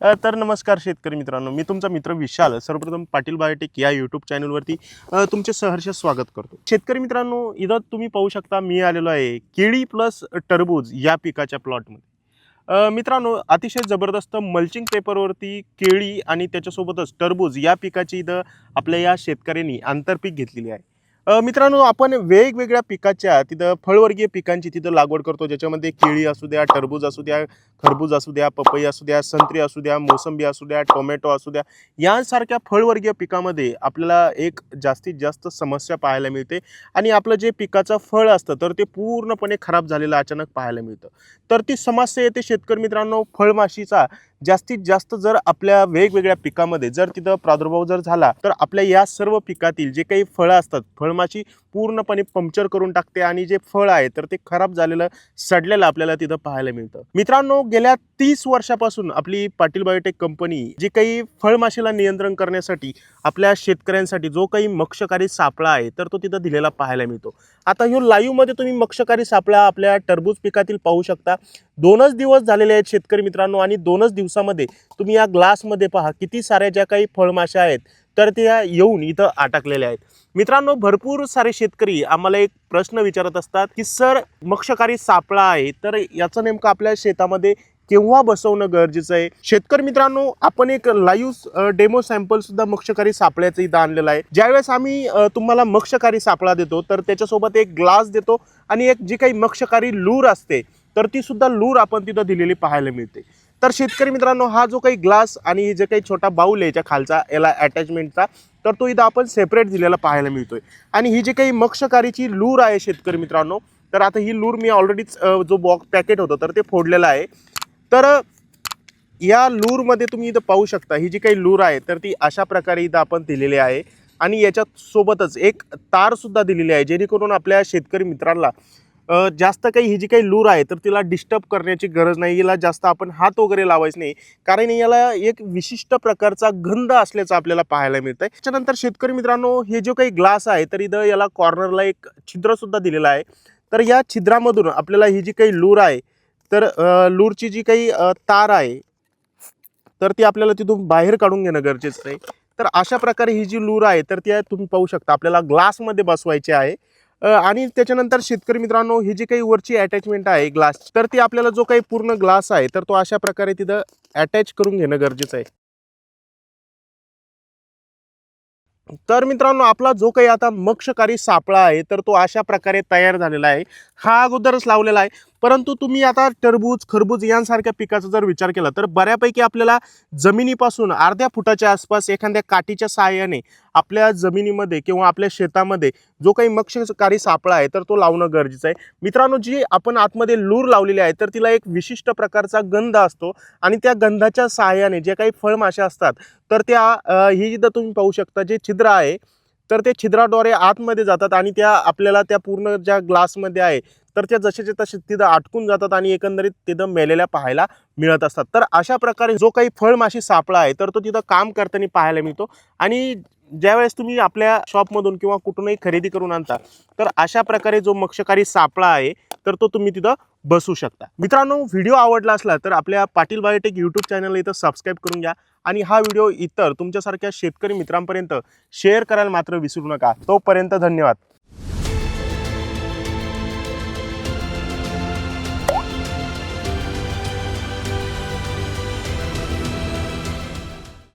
तर नमस्कार शेतकरी मित्रांनो मी तुमचा मित्र विशाल सर्वप्रथम पाटील बायोटेक या यूट्यूब चॅनलवरती तुमचे सहर्ष स्वागत करतो. शेतकरी मित्रांनो इथं तुम्ही पाहू शकता मी आलेलो आहे केळी प्लस टरबूज या पिकाच्या प्लॉटमध्ये मित्रांनो अतिशय जबरदस्त मल्चिंग पेपरवरती केळी आणि त्याच्यासोबतच टरबूज या पिकाची इथं आपल्या या शेतकऱ्यांनी आंतरपीक घेतलेली आहे. मित्रांनो आपण वेगवेगळ्या पिकाच्या तिथं फळवर्गीय पिकांची तिथं लागवड करतो. ज्याच्यामध्ये केळी असू द्या टरबूज असू द्या खरबूज असू द्या पपई असू द्या संत्री असू द्या मोसंबी असू द्या टोमॅटो असू द्या यांसारख्या फळवर्गीय पिकामध्ये आपल्याला एक जास्तीत जास्त समस्या पाहायला मिळते. आणि आपलं जे पिकाचं फळ असतं तर ते पूर्णपणे खराब झालेलं अचानक पाहायला मिळतं. तर ती समस्या येते शेतकरी मित्रांनो फळमाशीचा. जास्तीत जास्त जर आपल्या वेगवेगळ्या पिकामध्ये जर तिथं प्रादुर्भाव जर झाला तर आपल्या या सर्व पिकातील जे काही फळं असतात फळमाशी पूर्णपणे पंक्चर करून टाकते आणि जे फळ आहे तर ते खराब झालेलं सडलेलं आपल्याला तिथं पाहायला मिळतं. मित्रांनो गेल्या तीस वर्षापासून आपली पाटील बायोटेक कंपनी जी काही फळमाशीला नियंत्रण करण्यासाठी आपल्या शेतकऱ्यांसाठी जो काही मक्षकारी सापळा आहे तर तो तिथं दिलेला पाहायला मिळतो. आता ह्यो लाईव्हमध्ये तुम्ही मक्षकारी सापळा आपल्या टरबूज पिकातील पाहू शकता. दोनच दिवस झालेले आहेत शेतकरी मित्रांनो आणि दोनच दिवसामध्ये तुम्ही या ग्लासमध्ये पहा किती साऱ्या ज्या काही फळमाशा आहेत तर त्या येऊन इथं अटकलेल्या आहेत. मित्रांनो भरपूर सारे शेतकरी आम्हाला एक प्रश्न विचारत असतात की सर मक्षकारी सापळा आहे तर याचं नेमकं आपल्या शेतामध्ये केव्हा बसवणं गरजेचं आहे? शेतकरी मित्रांनो आपण एक लाईव्ह डेमो सॅम्पल सुद्धा मक्षकारी सापळ्याचं इथं आणलेलं आहे. ज्यावेळेस आम्ही तुम्हाला मक्षकारी सापळा देतो तर त्याच्यासोबत एक ग्लास देतो आणि एक जी काही मक्षकारी लूर असते तर ती सुद्धा लूर आपण तिथं दिलेली पाहायला मिळते. तर शेतकरी मित्रांनो हा जो काही ग्लास आणि जे काही छोटा बाऊल आहे याच्या खालचा याला अटॅचमेंटचा तर तो इथं आपण सेपरेट दिलेला पाहायला मिळतोय. आणि ही जी काही मक्षकारीची लूर आहे शेतकरी मित्रांनो तर आता ही लूर मी ऑलरेडीच जो बॉक्स पॅकेट होतं तर ते फोडलेलं आहे. तर या लूरमध्ये तुम्ही इथं पाहू शकता ही जी काही लूर आहे तर ती अशा प्रकारे इथं आपण दिलेली आहे. आणि याच्यासोबतच एक तारसुद्धा दिलेली आहे जेणेकरून आपल्या शेतकरी मित्रांना जास्त काही ही जी काही लूर आहे तर तिला डिस्टर्ब करण्याची गरज नाही. याला जास्त आपण हात वगैरे लावायचं नाही. कारण याला एक विशिष्ट प्रकारचा गंध असल्याचं आपल्याला पाहायला मिळतं आहे त्याच्यानंतर शेतकरी मित्रांनो हे जो काही ग्लास आहे तर इथं याला कॉर्नरला एक छिद्रसुद्धा दिलेला दिलेलं आहे. तर या छिद्रामधून आपल्याला ही जी काही लूर आहे तर लूरची जी काही तार आहे तर ती आपल्याला तिथून बाहेर काढून घेणं गरजेचं आहे. तर अशा प्रकारे ही जी लूर आहे तर ती तुम्ही पाहू शकता. आपल्याला ग्लासमध्ये बसवायची आहे. आणि त्याच्यानंतर शेतकरी मित्रांनो ही जी काही वरची अटॅचमेंट आहे ग्लास तर ती आपल्याला जो काही पूर्ण ग्लास आहे तर तो अशा प्रकारे तिथं अटॅच करून घेणं गरजेचं आहे. तर मित्रांनो आपला जो काही आता मक्षकारी सापळा आहे तर तो अशा प्रकारे तयार झालेला आहे. हा अगोदरच लावलेला आहे. परंतु तुम्ही आता टरबूज खरबूज यांसारख्या पिकाचा जर विचार केला तर बऱ्यापैकी आपल्याला जमिनीपासून अर्ध्या फुटाच्या आसपास एखाद्या काठीच्या सहाय्याने आपल्या जमिनीमध्ये किंवा आपल्या शेतामध्ये जो काही मक्षकारी सापळा आहे तर तो लावणं गरजेचं आहे. मित्रांनो जी आपण आतमध्ये लूर लावलेली आहे तर तिला एक विशिष्ट प्रकारचा गंध असतो आणि त्या गंधाच्या सहाय्याने जे काही फळमाशा असतात तर त्या ही जिथं तुम्ही पाहू शकता जे छिद्र आहे तर ते छिद्राद्वारे आतमध्ये जातात आणि त्या आपल्याला त्या पूर्ण ज्या ग्लासमध्ये आहे तर त्या जसेच्या तसे तिथं अटकून जातात आणि एकंदरीत तिथं मेलेल्या पाहायला मिळत असतात. तर अशा प्रकारे जो काही फळमाशी सापळा आहे तर तो तिथं काम करताना पाहायला मिळतो. आणि ज्यावेळेस तुम्ही आपल्या शॉपमधून किंवा कुठूनही खरेदी करून आणता तर अशा प्रकारे जो मक्षकारी सापळा आहे तर तो तुम्ही तिथं बसू शकता. मित्रांनो व्हिडिओ आवडला असला तर आपल्या पाटील बायोटेक यूट्यूब चॅनल इथं सबस्क्राईब करून घ्या. आणि हा व्हिडिओ इतर तुमच्यासारख्या शेतकरी मित्रांपर्यंत शेअर करायला मात्र विसरू नका. तोपर्यंत धन्यवाद.